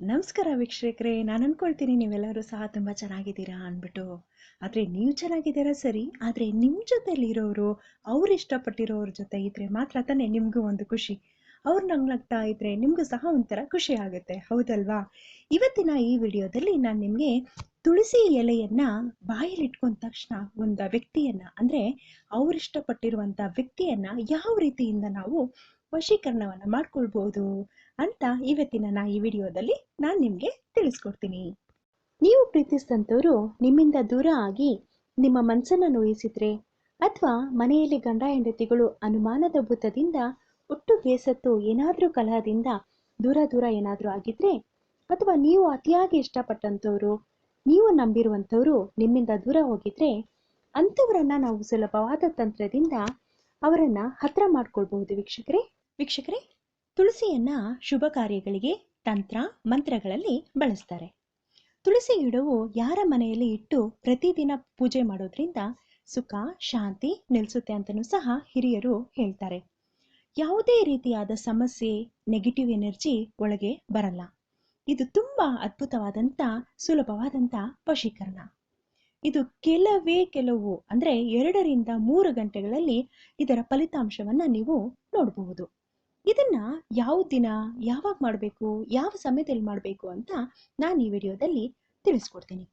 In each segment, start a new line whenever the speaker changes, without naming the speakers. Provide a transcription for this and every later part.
ನಮಸ್ಕಾರ ವೀಕ್ಷಕರೇ. ನಾನು ಅನ್ಕೊಳ್ತೀನಿ ನೀವೆಲ್ಲರೂ ಸಹ ತುಂಬ ಚೆನ್ನಾಗಿದ್ದೀರಾ ಅಂದ್ಬಿಟ್ಟು. ಆದರೆ ನೀವು ಚೆನ್ನಾಗಿದ್ದೀರಾ? ಸರಿ. ಆದರೆ ನಿಮ್ಮ ಜೊತೆಲಿ ಇರೋರು ಅವ್ರು ಇಷ್ಟಪಟ್ಟಿರೋರ ಜೊತೆ ಇದ್ರೆ ಮಾತ್ರ ತಾನೇ ನಿಮಗೂ ಒಂದು ಖುಷಿ. ಅವ್ರು ನಗ್ನಗ್ತಾ ಇದ್ರೆ ನಿಮಗೂ ಸಹ ಒಂಥರ ಖುಷಿ ಆಗುತ್ತೆ. ಹೌದಲ್ವಾ? ಇವತ್ತಿನ ಈ ವಿಡಿಯೋದಲ್ಲಿ ನಾನು ನಿಮಗೆ ತುಳಸಿ ಎಲೆಯನ್ನ ಬಾಯಲ್ಲಿ ಇಟ್ಕೊಂಡ ತಕ್ಷಣ ಒಂದು ವ್ಯಕ್ತಿಯನ್ನ, ಅಂದ್ರೆ ಅವ್ರು ಇಷ್ಟಪಟ್ಟಿರುವಂತ ವ್ಯಕ್ತಿಯನ್ನ ಯಾವ ರೀತಿಯಿಂದ ನಾವು ವಶೀಕರಣವನ್ನ ಮಾಡ್ಕೊಳ್ಬೋದು ಅಂತ ಇವತ್ತಿನ ನಾ ಈ ವಿಡಿಯೋದಲ್ಲಿ ನಾನು ನಿಮಗೆ ತಿಳಿಸ್ಕೊಡ್ತೀನಿ. ನೀವು ಪ್ರೀತಿಸಿದಂಥವರು ನಿಮ್ಮಿಂದ ದೂರ ಆಗಿ ನಿಮ್ಮ ಮನಸ್ಸನ್ನ ನೋಯಿಸಿದ್ರೆ ಅಥವಾ ಮನೆಯಲ್ಲಿ ಗಂಡ ಹೆಂಡತಿಗಳು ಅನುಮಾನದ ಭೂತದಿಂದ ಒಟ್ಟು ಬೇಸತ್ತು ಏನಾದರೂ ಕಲಹದಿಂದ ದೂರ ದೂರ ಏನಾದರೂ ಆಗಿದ್ರೆ ಅಥವಾ ನೀವು ಅತಿಯಾಗಿ ಇಷ್ಟಪಟ್ಟಂಥವ್ರು ನೀವು ನಂಬಿರುವಂಥವ್ರು ನಿಮ್ಮಿಂದ ದೂರ ಹೋಗಿದ್ರೆ ಅಂಥವರನ್ನ ನಾವು ಸುಲಭವಾದ ತಂತ್ರದಿಂದ ಅವರನ್ನ ಹತ್ರ ಮಾಡ್ಕೊಳ್ಬಹುದು ವೀಕ್ಷಕರೇ. ವೀಕ್ಷಕರೇ, ತುಳಸಿಯನ್ನ ಶುಭ ಕಾರ್ಯಗಳಿಗೆ, ತಂತ್ರ, ಮಂತ್ರಗಳಲ್ಲಿ ಬಳಸ್ತಾರೆ. ತುಳಸಿ ಗಿಡವು ಯಾರ ಮನೆಯಲ್ಲಿ ಇಟ್ಟು ಪ್ರತಿದಿನ ಪೂಜೆ ಮಾಡೋದ್ರಿಂದ ಸುಖ, ಶಾಂತಿ ನೆಲೆಸುತ್ತೆ ಅಂತಲೂ ಸಹ ಹಿರಿಯರು ಹೇಳ್ತಾರೆ. ಯಾವುದೇ ರೀತಿಯಾದ ಸಮಸ್ಯೆ ನೆಗೆಟಿವ್ ಎನರ್ಜಿ ಒಳಗೆ ಬರಲ್ಲ. ಇದು ತುಂಬಾ ಅದ್ಭುತವಾದಂಥ ಸುಲಭವಾದಂಥ ವಶೀಕರಣ. ಇದು ಕೆಲವೇ ಕೆಲವು, ಅಂದ್ರೆ ಎರಡರಿಂದ ಮೂರು ಗಂಟೆಗಳಲ್ಲಿ ಇದರ ಫಲಿತಾಂಶವನ್ನ ನೀವು ನೋಡಬಹುದು. ಇದನ್ನ ಯಾವ ದಿನ, ಯಾವಾಗ ಮಾಡಬೇಕು, ಯಾವ ಸಮಯದಲ್ಲಿ ಮಾಡಬೇಕು ಅಂತ ನಾನು ಈ ವಿಡಿಯೋದಲ್ಲಿ ತಿಳಿಸ್ಕೊಡ್ತೀನಿ.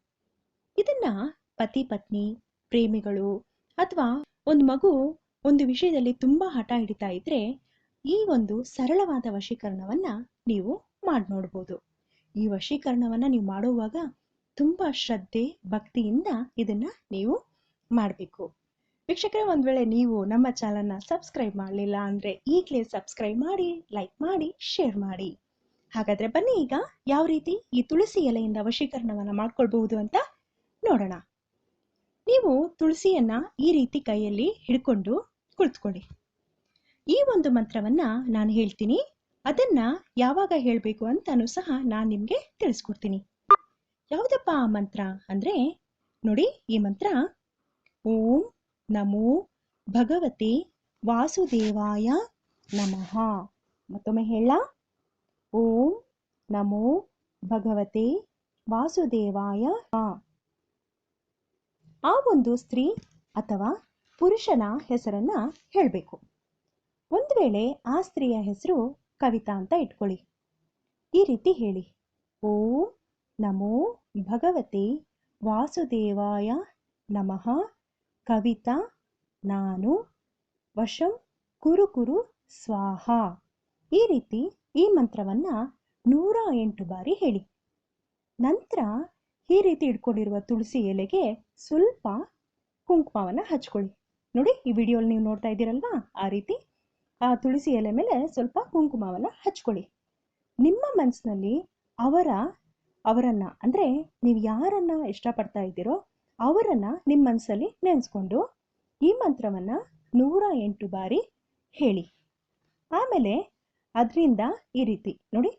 ಇದನ್ನ ಪತಿ, ಪತ್ನಿ, ಪ್ರೇಮಿಗಳು ಅಥವಾ ಒಂದು ಮಗು ಒಂದು ವಿಷಯದಲ್ಲಿ ತುಂಬಾ ಹಠ ಹಿಡಿತಾ ಇದ್ರೆ ಈ ಒಂದು ಸರಳವಾದ ವಶೀಕರಣವನ್ನ ನೀವು ಮಾಡಿ ನೋಡ್ಬೋದು. ಈ ವಶೀಕರಣವನ್ನ ನೀವು ಮಾಡುವಾಗ ತುಂಬಾ ಶ್ರದ್ಧೆ, ಭಕ್ತಿಯಿಂದ ಇದನ್ನ ನೀವು ಮಾಡಬೇಕು. ವೀಕ್ಷಕರೇ, ಒಂದ್ ವೇಳೆ ನೀವು ನಮ್ಮ ಚಾನಲ್ನ ಸಬ್ಸ್ಕ್ರೈಬ್ ಮಾಡಲಿಲ್ಲ ಅಂದ್ರೆ ಈಗಲೇ ಸಬ್ಸ್ಕ್ರೈಬ್ ಮಾಡಿ, ಲೈಕ್ ಮಾಡಿ, ಶೇರ್ ಮಾಡಿ. ಹಾಗಾದ್ರೆ ಬನ್ನಿ ಈಗ ಯಾವ ರೀತಿ ಈ ತುಳಸಿ ಎಲೆಯಿಂದ ವಶೀಕರಣವನ್ನ ಮಾಡ್ಕೊಳ್ಬಹುದು ಅಂತ ನೋಡೋಣ. ನೀವು ತುಳಸಿಯನ್ನ ಈ ರೀತಿ ಕೈಯಲ್ಲಿ ಹಿಡ್ಕೊಂಡು ಕುಳಿತುಕೊಳ್ಳಿ. ಈ ಒಂದು ಮಂತ್ರವನ್ನ ನಾನು ಹೇಳ್ತೀನಿ. ಅದನ್ನ ಯಾವಾಗ ಹೇಳಬೇಕು ಅಂತಾನು ಸಹ ನಾನು ನಿಮ್ಗೆ ತಿಳಿಸ್ಕೊಡ್ತೀನಿ. ಯಾವುದಪ್ಪ ಆ ಮಂತ್ರ ಅಂದ್ರೆ, ನೋಡಿ ಈ ಮಂತ್ರ, ಓಂ ನಮೋ ಭಗವತಿ ವಾಸುದೇವಾಯ ನಮಃ ಮತ್ತೊಮ್ಮೆ ಹೇಳ. ಓಂ ನಮೋ ಭಗವತೆ ವಾಸುದೇವಾಯ ಆ ಒಂದು ಸ್ತ್ರೀ ಅಥವಾ ಪುರುಷನ ಹೆಸರನ್ನ ಹೇಳಬೇಕು. ಒಂದು ವೇಳೆ ಆ ಸ್ತ್ರೀಯ ಹೆಸರು ಕವಿತಾ ಅಂತ ಇಟ್ಕೊಳ್ಳಿ. ಈ ರೀತಿ ಹೇಳಿ. ಓಂ ನಮೋ ಭಗವತಿ ವಾಸುದೇವಾಯ ನಮಃ. ಕವಿತಾ, ನಾನು, ವಶಂ ಕುರು ಕುರು ಸ್ವಾಹ. ಈ ರೀತಿ ಈ ಮಂತ್ರವನ್ನ ನೂರ ಎಂಟು ಬಾರಿ ಹೇಳಿ. ನಂತರ ಈ ರೀತಿ ಇಟ್ಕೊಂಡಿರುವ ತುಳಸಿ ಎಲೆಗೆ ಸ್ವಲ್ಪ ಕುಂಕುಮವನ್ನ ಹಚ್ಕೊಳ್ಳಿ. ನೋಡಿ, ಈ ವಿಡಿಯೋಲಿ ನೀವು ನೋಡ್ತಾ ಇದ್ದೀರಲ್ವಾ? ಆ ರೀತಿ ಆ ತುಳಸಿ ಎಲೆ ಮೇಲೆ ಸ್ವಲ್ಪ ಕುಂಕುಮವನ್ನ ಹಚ್ಕೊಳ್ಳಿ. ನಿಮ್ಮ ಮನಸ್ಸಿನಲ್ಲಿ ಅವರ, ಅವರನ್ನ, ಅಂದ್ರೆ ನೀವು ಯಾರನ್ನ ಇಷ್ಟಪಡ್ತಾ ಇದ್ದೀರೋ ಅವರನ್ನ ನಿಮ್ಮ ಮನಸ್ಸಲ್ಲಿ ನೆನೆಸ್ಕೊಂಡು ಈ ಮಂತ್ರವನ್ನು ನೂರ ಎಂಟು ಬಾರಿ ಹೇಳಿ. ಆಮೇಲೆ ಅದರಿಂದ ಈ ರೀತಿ ನೋಡಿ.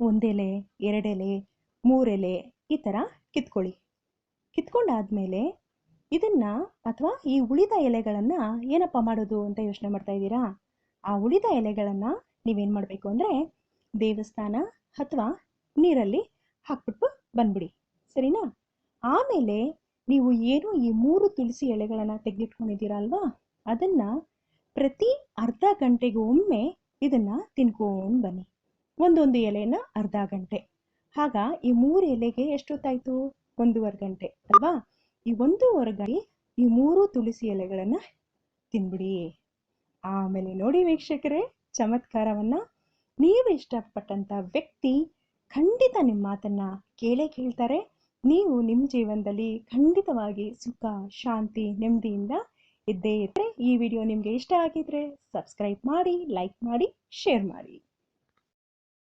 ಒಂದೆಲೆ, ಎರಡೆಲೆ, ಮೂರೆಲೆ ಈ ಥರ ಕಿತ್ಕೊಳ್ಳಿ. ಕಿತ್ಕೊಂಡಾದ್ಮೇಲೆ ಇದನ್ನು ಅಥವಾ ಈ ಉಳಿದ ಎಲೆಗಳನ್ನು ಏನಪ್ಪ ಮಾಡೋದು ಅಂತ ಯೋಚನೆ ಮಾಡ್ತಾ ಇದ್ದೀರಾ? ಆ ಉಳಿದ ಎಲೆಗಳನ್ನು ನೀವೇನು ಮಾಡಬೇಕು ಅಂದರೆ ದೇವಸ್ಥಾನ ಅಥವಾ ನೀರಲ್ಲಿ ಹಾಕ್ಬಿಟ್ಟು ಬಂದ್ಬಿಡಿ. ಸರಿನಾ? ಆಮೇಲೆ ನೀವು ಏನು ಈ ಮೂರು ತುಳಸಿ ಎಲೆಗಳನ್ನು ತೆಗೆದಿಟ್ಕೊಂಡಿದ್ದೀರಾ ಅಲ್ವಾ ಅದನ್ನ ಪ್ರತಿ ಅರ್ಧ ಗಂಟೆಗೆ ಒಮ್ಮೆ ಇದನ್ನ ತಿನ್ಕೊಂಡು ಬನ್ನಿ. ಒಂದೊಂದು ಎಲೆನ ಅರ್ಧ ಗಂಟೆ. ಆಗ ಈ ಮೂರು ಎಲೆಗೆ ಎಷ್ಟೊತ್ತಾಯಿತು? ಒಂದೂವರೆ ಗಂಟೆ, ಅಲ್ವಾ? ಈ ಒಂದೂವರೆ ಗಂಟೆ ಈ ಮೂರು ತುಳಸಿ ಎಲೆಗಳನ್ನು ತಿನ್ಬಿಡಿ. ಆಮೇಲೆ ನೋಡಿ ವೀಕ್ಷಕರೇ, ಚಮತ್ಕಾರವನ್ನು. ನೀವು ಇಷ್ಟಪಟ್ಟಂತ ವ್ಯಕ್ತಿ ಖಂಡಿತ ನಿಮ್ಮ ಮಾತನ್ನು ಕೇಳೇ ಕೇಳ್ತಾರೆ. ನೀವು ನಿಮ್ಮ ಜೀವನದಲ್ಲಿ ಖಂಡಿತವಾಗಿ ಸುಖ, ಶಾಂತಿ, ನೆಮ್ಮದಿಯಿಂದ ಇದ್ದೇ ಇದ್ರೆ ಈ ವಿಡಿಯೋ ನಿಮಗೆ ಇಷ್ಟ ಆಗಿದ್ರೆ ಸಬ್ಸ್ಕ್ರೈಬ್ ಮಾಡಿ ಲೈಕ್ ಮಾಡಿ ಶೇರ್ ಮಾಡಿ.